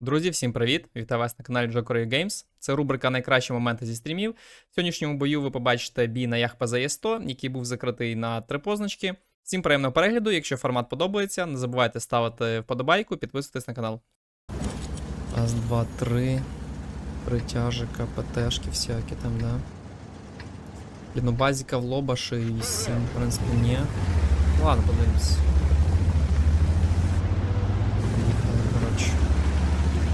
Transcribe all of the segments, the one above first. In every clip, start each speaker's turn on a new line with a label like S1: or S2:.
S1: Друзі, всім привіт! Вітаю вас на каналі Jokery Games. Це рубрика Найкращі моменти зі стрімів. В сьогоднішньому бою ви побачите бій на Яхпа за 100 який був закритий на три позначки. Всім приємного перегляду. Якщо формат подобається, не забувайте ставити вподобайку, підписуйтесь на канал. Раз, два, три. Притяжика, ПТшки всякі там, да. Блін, ну базіка в лоба 6, в принципі, ні. Ладно, подивимось. Поїхали, коротше.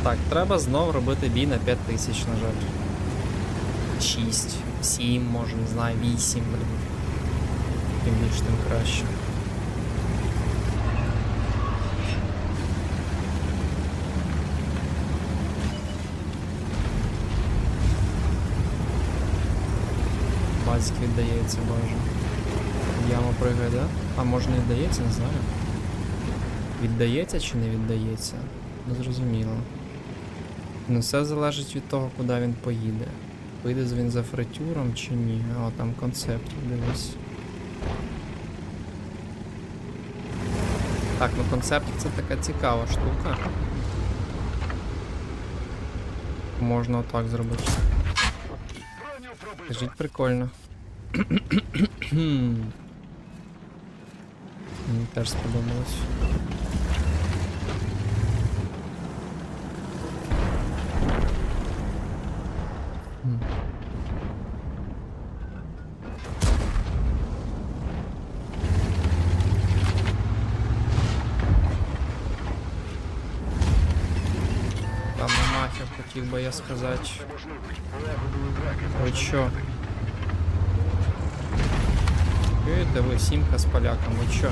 S1: Так, треба знов робити бій на 5 тисяч, на жаль. 6, 7, може, не знаю, 8, блін. Тим більше, тим краще. Базик віддається, боже. Яма пригає, да? А може не віддається, не знаю. Віддається чи не віддається? Не зрозуміло. Ну, все залежить від того, куди він поїде. Поїде він за фритюром чи ні. О, там концепт, дивись. Так, ну концепт це така цікава штука. Можна отак зробити. Скажіть, прикольно. Мені теж сподобалось. Там на мафію хотів би я сказати. Ви чо? Чуєте ви сімка з поляком, ви чо?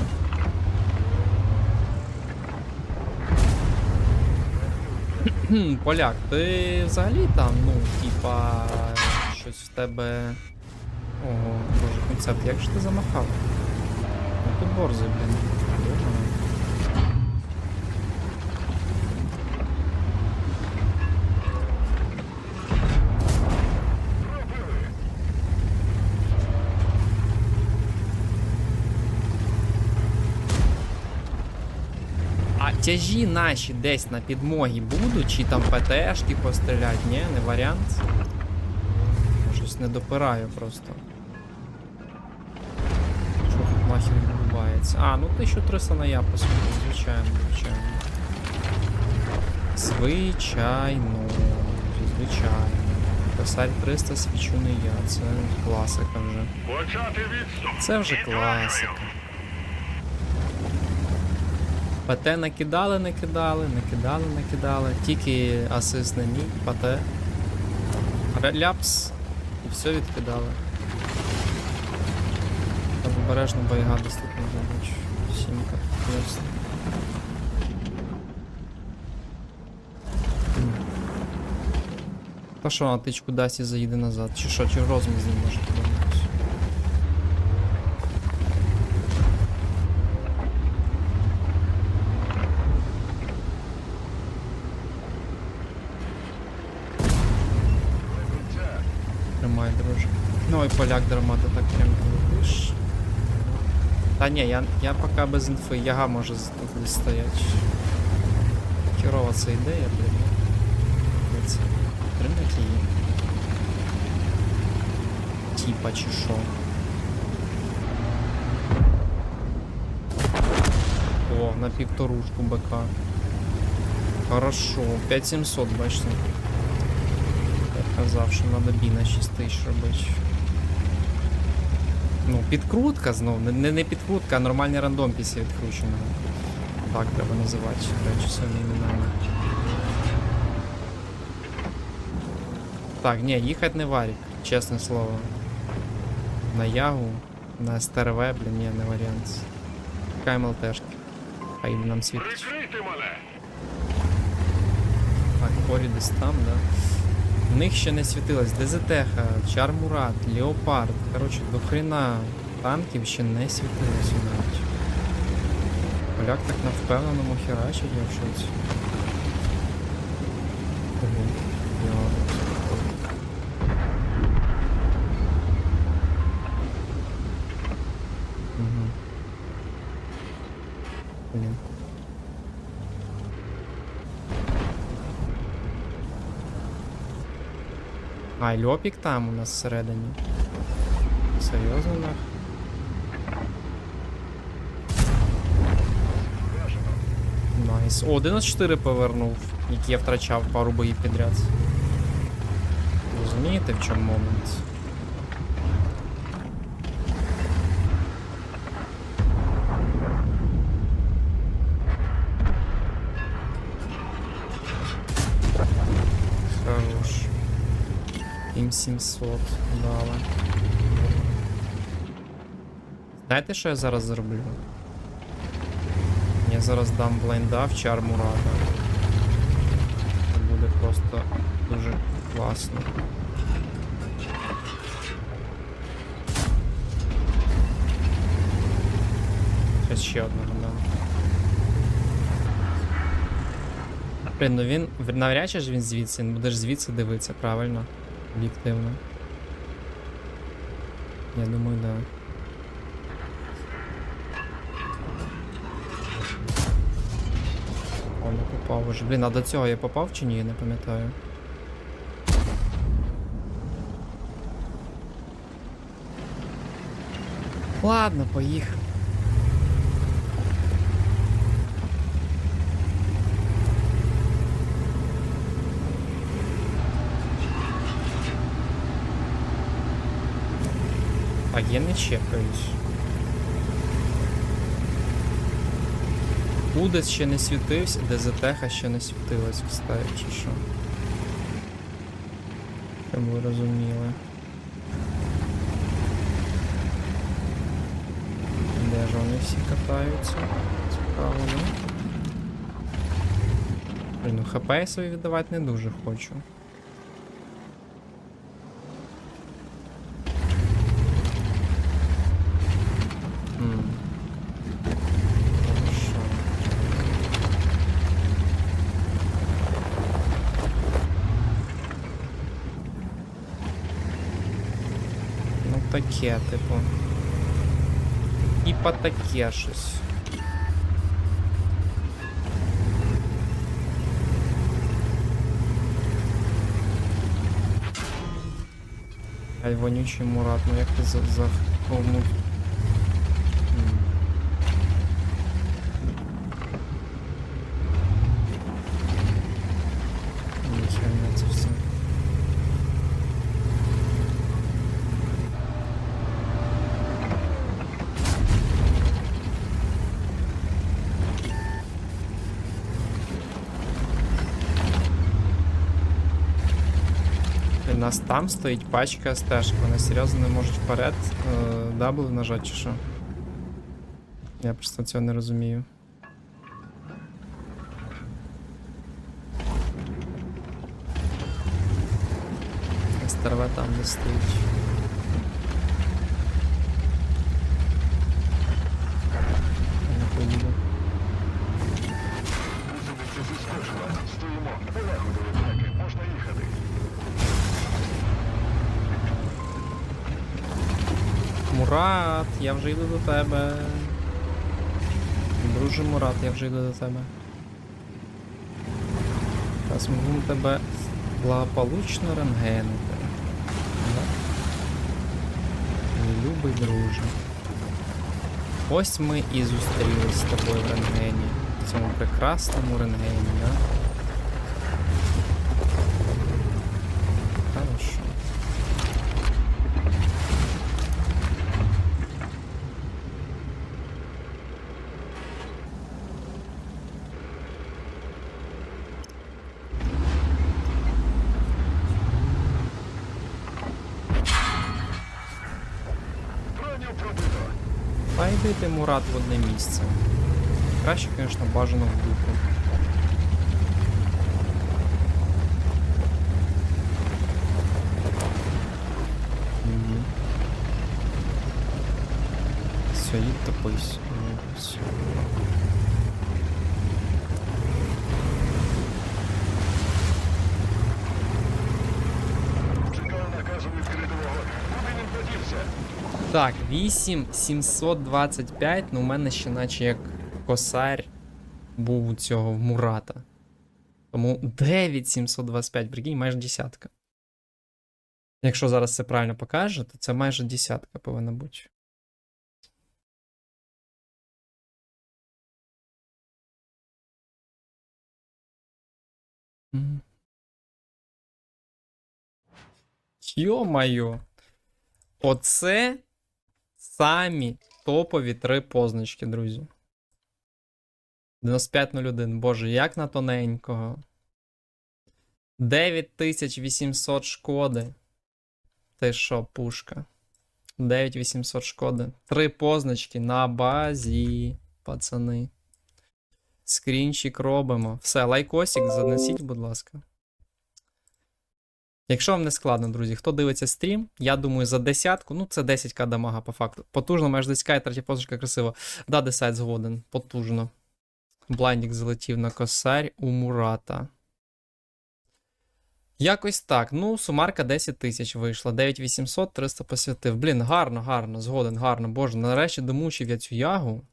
S1: Поляк, ти взагалі там, ну, типа, щось в тебе. Ого, боже, концепт, як же ти замахав? Ну тут борзий, блін. А тяжі наші десь на підмогі будуть, чи там ПТшки пострілять? Ні, не варіант. Щось не допираю просто. Що тут нахер відбувається? А, ну 1300 на япусі, звичайно, звичайно. Звичайно, звичайно. Косарь 300 свічу не я, це класика вже. Це вже класика. ПТ накидали, накидали, накидали, накидали. Тільки асист на мій, ПТ. Ре- Ляпс. І все відкидали. Обережно боєгадись тут можна бути. Сімка, ясно. Та що, на тичку дасть і заїде назад. Чи що, чи з ним може подивитися? Тримай, друже. Ну і поляк драмати так прям летиш. Та ні, я, я поки без інфи, яга може тут десь стоять. Херова це ідея, блін. Тримати її. Типа чи що. О, на півторушку БК. Хорошо, 5700, бачите. Казав, що треба бій на 6 тисяч робити. Ну, підкрутка знов, не, не, не підкрутка, а нормальний рандом після відкрученого. Так треба називати, речі, своїми іменами. Так, ні, їхати не варік, чесне слово. На Ягу, на СТРВ, блін, ні, не варіант. Чекаємо ЛТшки. Хай нам світить. Так, порі десь там, да. В них ще не світилось ДЗТХ, Чармурат, Леопард. Коротше, до хрена танків ще не світилося навіть. Поляк так на впевненому херачить, я. Угу. Блін. А, і льопік там у нас всередині. Серйозно нах? Найс. О, 11-4 повернув, який я втрачав пару боїв підряд. Розумієте, в чому момент? 700 дали. Знаєте, що я зараз зроблю? Я зараз дам блайнда в чар Мурата. Це буде просто дуже класно. Щас ще одного дам. Блін, ну він навряд чи ж він звідси, він буде ж звідси дивитися, правильно? Об'єктивно. Я думаю, да. О, не попав уже. Блін, а до цього я попав чи ні, я не пам'ятаю. Ладно, поїхав. Я не чекаюсь. Удес ще не світився, ДЗТХ ще не світилась, кстати, чи що. Щоб ви розуміли. Де ж вони всі катаються? Цікаво, ну. Ну хп я свої віддавати не дуже хочу. Таке, типу. Типа таке щось. Ай, вонючий Мурат, ну як ти за, за У нас там стоїть пачка стежки. Вони серйозно не можуть вперед е, дабл нажати чи що? Я просто цього не розумію. Старва там не стоїть. Я не поїду.
S2: Висунувся зі скошена. Стоїмо. Полагодили треки. Можна їхати.
S1: Мурат, я вже йду до тебе. Друже Мурат, я вже йду до тебе. Зараз можу тебе благополучно рентгенити. Любий друже. Ось ми і зустрілись з тобою в рентгені. В цьому прекрасному рентгені, да? Йди Мурат, в одне місце. Краще, звісно, бажано в дупу. Угу. Все, їдь топись. Все. Так, 8725, ну у мене ще наче як косарь був у цього в Мурата. Тому 9725, прикинь, майже десятка. Якщо зараз це правильно покаже, то це майже десятка повинна бути. Йо-майо. Оце самі топові три позначки, друзі. 9501. Боже, як на тоненького. 9800 шкоди. Ти що, пушка? 9800 шкоди. Три позначки на базі, пацани. Скрінчик робимо. Все, лайкосик занесіть, будь ласка. Якщо вам не складно, друзі, хто дивиться стрім, я думаю, за десятку, ну це 10к дамага по факту. Потужно, майже 10к і третя позначка красиво. Да, десайт згоден, потужно. Блайндік залетів на косарь у Мурата. Якось так. Ну, сумарка 10 тисяч вийшла. 9800, 300 посвятив. Блін, гарно, гарно, згоден, гарно. Боже, нарешті домучив я цю ягу.